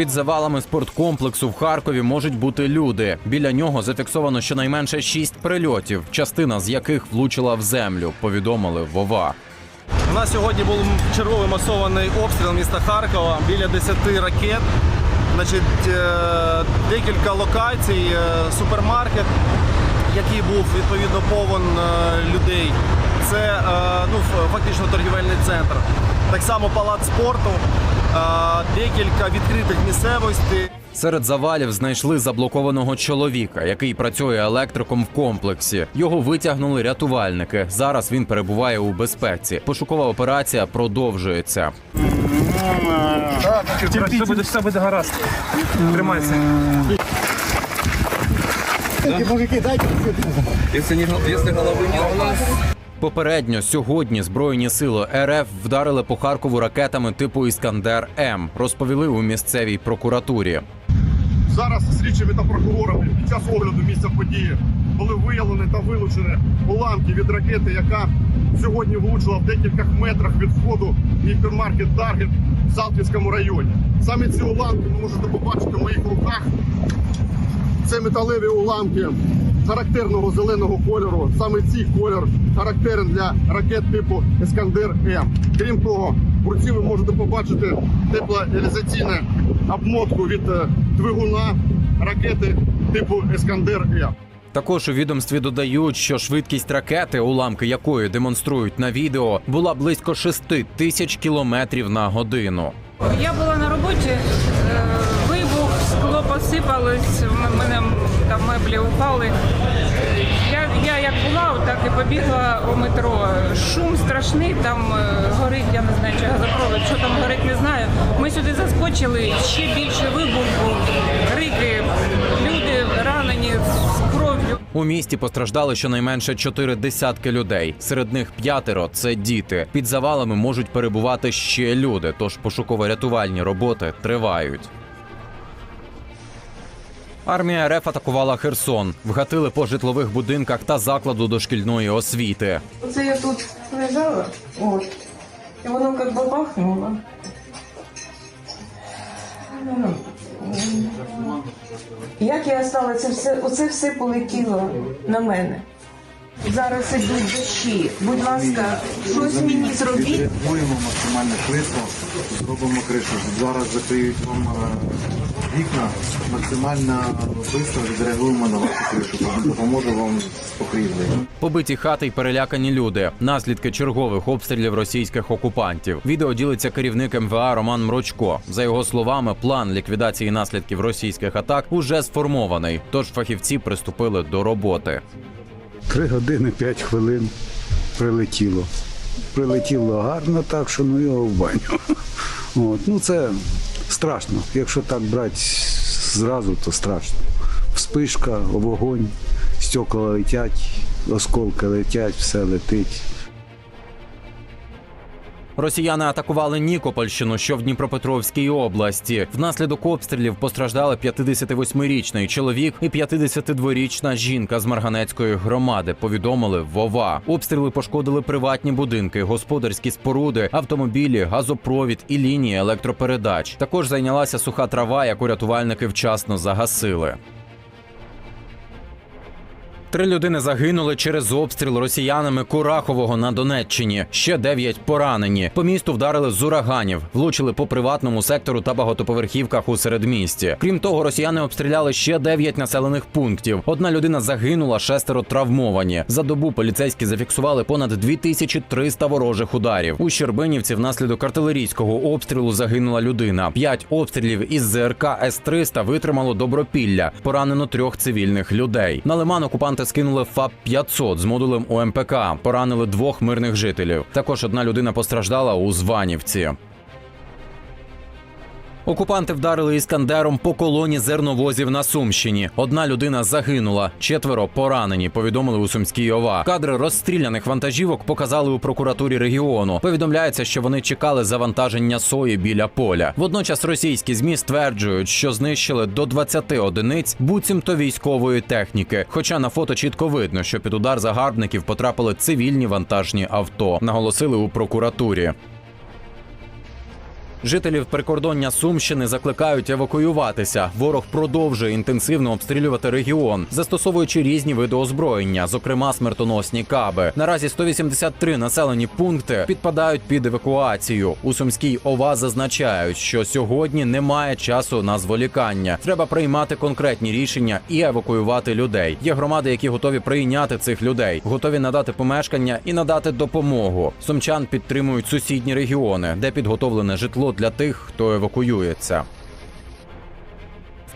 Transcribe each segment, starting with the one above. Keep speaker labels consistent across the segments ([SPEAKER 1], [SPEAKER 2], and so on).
[SPEAKER 1] Під завалами спорткомплексу в Харкові можуть бути люди. Біля нього зафіксовано щонайменше шість прильотів, частина з яких влучила в землю. Повідомили Вова.
[SPEAKER 2] У нас сьогодні був черговий масований обстріл міста Харкова біля 10 ракет. Значить, е, декілька локацій, е, супермаркет, який був відповідно повен е, людей. Це ну, фактично торгівельний центр. Так само палац спорту, декілька відкритих місцевостей.
[SPEAKER 1] Серед завалів знайшли заблокованого чоловіка, який працює електриком в комплексі. Його витягнули рятувальники. Зараз він перебуває у безпеці. Пошукова операція продовжується.
[SPEAKER 3] Все буде, все буде гаразд. Тримайся.
[SPEAKER 4] Если, не, гол- если головы нет,
[SPEAKER 1] Попередньо сьогодні збройні сили РФ вдарили по Харкову ракетами типу Іскандер М. Розповіли у місцевій прокуратурі.
[SPEAKER 5] Зараз слідчими та прокурорами під час огляду місця події були виявлені та вилучені уламки від ракети, яка сьогодні влучила в декількох метрах від входу в гіпермаркет Даргет в Салтівському районі. Саме ці уламки ви можете побачити в моїх руках. Це металеві уламки характерного зеленого кольору. Саме цей колір характерен для ракет типу Ескандер М. Крім того, в руці ви можете побачити теплоізоляційну обмотку від е, двигуна ракети типу Ескандер М.
[SPEAKER 1] Також у відомстві додають, що швидкість ракети, уламки якої демонструють на відео, була близько 6 тисяч кілометрів на годину.
[SPEAKER 6] Я була на роботі, е, посипалось, в мене там меблі упали. Я, я як була, так і побігла у метро. Шум страшний, там е, горить, я не знаю, чи газопровод, що там горить, не знаю. Ми сюди заскочили, ще більше вибух був, крики, люди ранені з кров'ю.
[SPEAKER 1] У місті постраждали щонайменше чотири десятки людей. Серед них п'ятеро це діти. Під завалами можуть перебувати ще люди, тож пошуково-рятувальні роботи тривають. Армія РФ атакувала Херсон, вгатили по житлових будинках та закладу дошкільної освіти.
[SPEAKER 7] Оце я тут лежала, от, і воно як би. Як я стала, це все, оце все полетіло на мене. Зараз ідуть дощі. Будь ласка, щось мені зробіть.
[SPEAKER 8] Реагуємо максимально швидко, зробимо кришу. Зараз закриють вам е, вікна, максимально швидко відреагуємо на вашу кришу. Допоможе вам покрівлею.
[SPEAKER 1] Побиті хати й перелякані люди. Наслідки чергових обстрілів російських окупантів. Відео ділиться керівник МВА Роман Мрочко. За його словами, план ліквідації наслідків російських атак уже сформований. Тож фахівці приступили до роботи.
[SPEAKER 9] Три години п'ять хвилин прилетіло. Прилетіло гарно, так що ну його в баню. От. Ну це страшно. Якщо так брати зразу, то страшно. Вспишка, вогонь, стекла летять, осколки летять, все летить.
[SPEAKER 1] Росіяни атакували Нікопольщину, що в Дніпропетровській області. Внаслідок обстрілів постраждали 58-річний чоловік і 52-річна жінка з Марганецької громади. Повідомили Вова. Обстріли пошкодили приватні будинки, господарські споруди, автомобілі, газопровід і лінії електропередач. Також зайнялася суха трава, яку рятувальники вчасно загасили. Три людини загинули через обстріл росіянами Курахового на Донеччині. Ще дев'ять поранені. По місту вдарили з ураганів, влучили по приватному сектору та багатоповерхівках у середмісті. Крім того, росіяни обстріляли ще дев'ять населених пунктів. Одна людина загинула, шестеро травмовані. За добу поліцейські зафіксували понад 2300 ворожих ударів. У Щербинівці внаслідок артилерійського обстрілу загинула людина. П'ять обстрілів із ЗРК С-300 витримало добропілля. Поранено трьох цивільних людей. На лиман окупанти скинули ФАП 500 з модулем ОМПК. Поранили двох мирних жителів. Також одна людина постраждала у Званівці. Окупанти вдарили іскандером по колоні зерновозів на Сумщині. Одна людина загинула, четверо поранені. Повідомили у Сумській ОВА. Кадри розстріляних вантажівок показали у прокуратурі регіону. Повідомляється, що вони чекали завантаження сої біля поля. Водночас російські змі стверджують, що знищили до 20 одиниць буцімто військової техніки. Хоча на фото чітко видно, що під удар загарбників потрапили цивільні вантажні авто. Наголосили у прокуратурі. Жителів прикордоння Сумщини закликають евакуюватися. Ворог продовжує інтенсивно обстрілювати регіон, застосовуючи різні види озброєння, зокрема смертоносні каби. Наразі 183 населені пункти підпадають під евакуацію. У Сумській ОВА зазначають, що сьогодні немає часу на зволікання. Треба приймати конкретні рішення і евакуювати людей. Є громади, які готові прийняти цих людей, готові надати помешкання і надати допомогу. Сумчан підтримують сусідні регіони, де підготовлене житло для тих, хто евакуюється.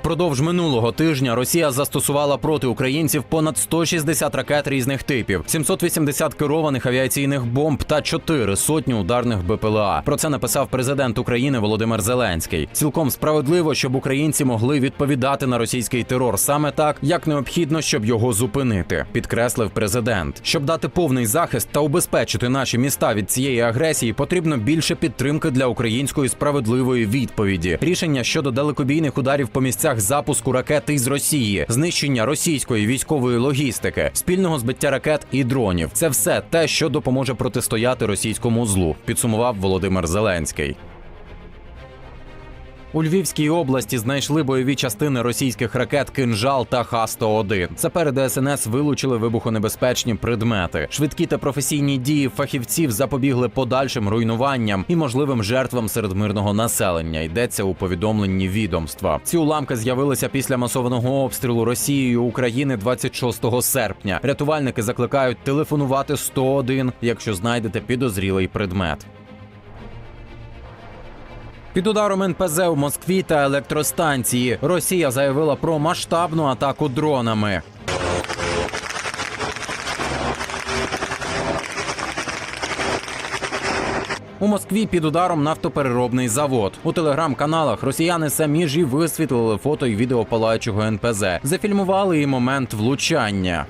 [SPEAKER 1] Впродовж минулого тижня Росія застосувала проти українців понад 160 ракет різних типів, 780 керованих авіаційних бомб та 4 сотні ударних БПЛА. Про це написав президент України Володимир Зеленський. Цілком справедливо, щоб українці могли відповідати на російський терор саме так, як необхідно, щоб його зупинити, підкреслив президент. Щоб дати повний захист та убезпечити наші міста від цієї агресії, потрібно більше підтримки для української справедливої відповіді. Рішення щодо далекобійних ударів по місцях запуску ракет із Росії, знищення російської військової логістики, спільного збиття ракет і дронів це все те, що допоможе протистояти російському злу. Підсумував Володимир Зеленський. У Львівській області знайшли бойові частини російських ракет «Кинжал» та Х-101. Сапери ДСНС вилучили вибухонебезпечні предмети. Швидкі та професійні дії фахівців запобігли подальшим руйнуванням і можливим жертвам серед мирного населення. Йдеться у повідомленні відомства. Ці уламки з'явилися після масованого обстрілу Росією України 26 серпня. Рятувальники закликають телефонувати 101, якщо знайдете підозрілий предмет. Під ударом НПЗ у Москві та електростанції Росія заявила про масштабну атаку дронами. У Москві під ударом нафтопереробний завод. У телеграм-каналах росіяни самі ж і висвітлили фото і відео палаючого НПЗ. Зафільмували і момент влучання.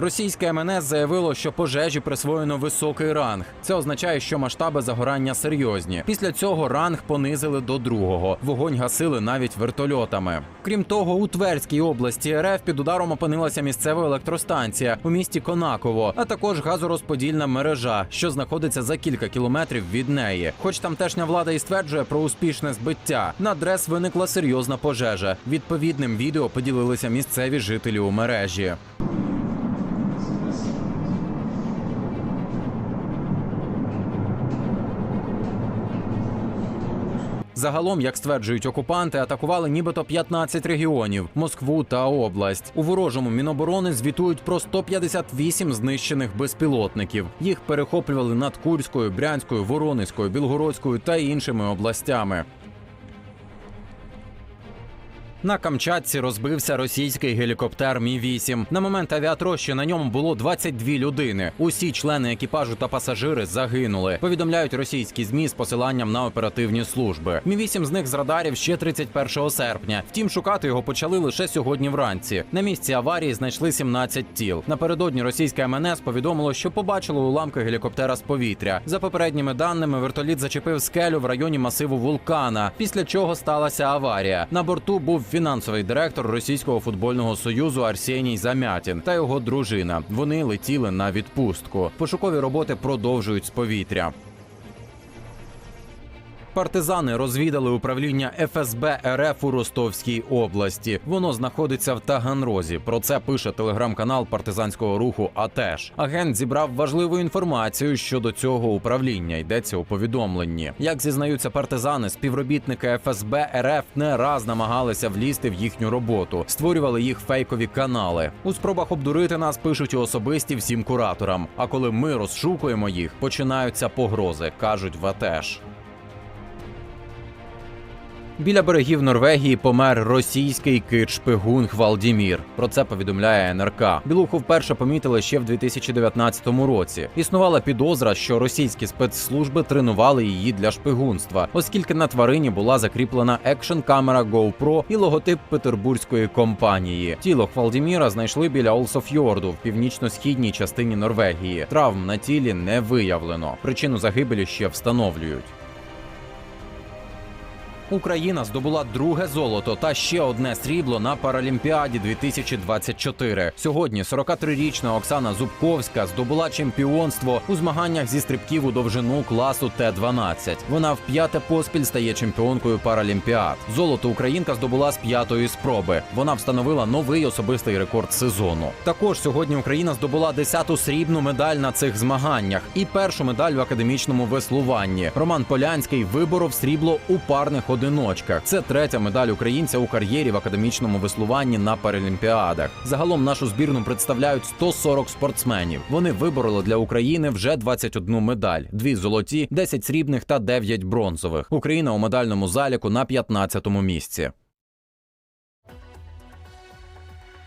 [SPEAKER 1] Російське МНС заявило, що пожежі присвоєно високий ранг. Це означає, що масштаби загорання серйозні. Після цього ранг понизили до другого. Вогонь гасили навіть вертольотами. Крім того, у Тверській області РФ під ударом опинилася місцева електростанція у місті Конаково, а також газорозподільна мережа, що знаходиться за кілька кілометрів від неї. Хоч тамтешня влада і стверджує про успішне збиття, на адрес виникла серйозна пожежа. Відповідним відео поділилися місцеві жителі у мережі. Загалом, як стверджують окупанти, атакували нібито 15 регіонів Москву та область. У ворожому міноборони звітують про 158 знищених безпілотників. Їх перехоплювали над Курською, Брянською, Воронезькою, Білгородською та іншими областями. На Камчатці розбився російський гелікоптер Мі 8 На момент авіатрощі на ньому було 22 людини. Усі члени екіпажу та пасажири загинули. Повідомляють російські змі з посиланням на оперативні служби. Мі 8 з них з радарів ще 31 серпня. Втім, шукати його почали лише сьогодні вранці. На місці аварії знайшли 17 тіл. Напередодні російське МНС повідомило, що побачило уламки гелікоптера з повітря. За попередніми даними, вертоліт зачепив скелю в районі масиву вулкана. Після чого сталася аварія. На борту був фінансовий директор російського футбольного союзу Арсеній Замятін та його дружина. Вони летіли на відпустку. Пошукові роботи продовжують з повітря. Партизани розвідали управління ФСБ РФ у Ростовській області. Воно знаходиться в Таганрозі. Про це пише телеграм-канал партизанського руху. АТЕШ. агент зібрав важливу інформацію щодо цього управління. Йдеться у повідомленні. Як зізнаються партизани, співробітники ФСБ РФ не раз намагалися влізти в їхню роботу, створювали їх фейкові канали. У спробах обдурити нас пишуть і особисті всім кураторам. А коли ми розшукуємо їх, починаються погрози, кажуть в АТЕШ. Біля берегів Норвегії помер російський кит-шпигун Хвалдімір. Про це повідомляє НРК. Білуху вперше помітили ще в 2019 році. Існувала підозра, що російські спецслужби тренували її для шпигунства, оскільки на тварині була закріплена екшн камера GoPro і логотип петербурзької компанії. Тіло Хвалдіміра знайшли біля Олсофьорду в північно-східній частині Норвегії. Травм на тілі не виявлено. Причину загибелі ще встановлюють. Україна здобула друге золото та ще одне срібло на Паралімпіаді 2024. Сьогодні 43-річна Оксана Зубковська здобула чемпіонство у змаганнях зі стрибків у довжину класу Т-12. Вона вп'яте поспіль стає чемпіонкою Паралімпіад. Золото українка здобула з п'ятої спроби. Вона встановила новий особистий рекорд сезону. Також сьогодні Україна здобула 10-ту срібну медаль на цих змаганнях і першу медаль в академічному веслуванні. Роман Полянський виборов срібло у парних одиночках. Це третя медаль українця у кар'єрі в академічному веслуванні на Паралімпіадах. Загалом нашу збірну представляють 140 спортсменів. Вони вибороли для України вже 21 медаль: дві золоті, 10 срібних та 9 бронзових. Україна у медальному заліку на 15-му місці.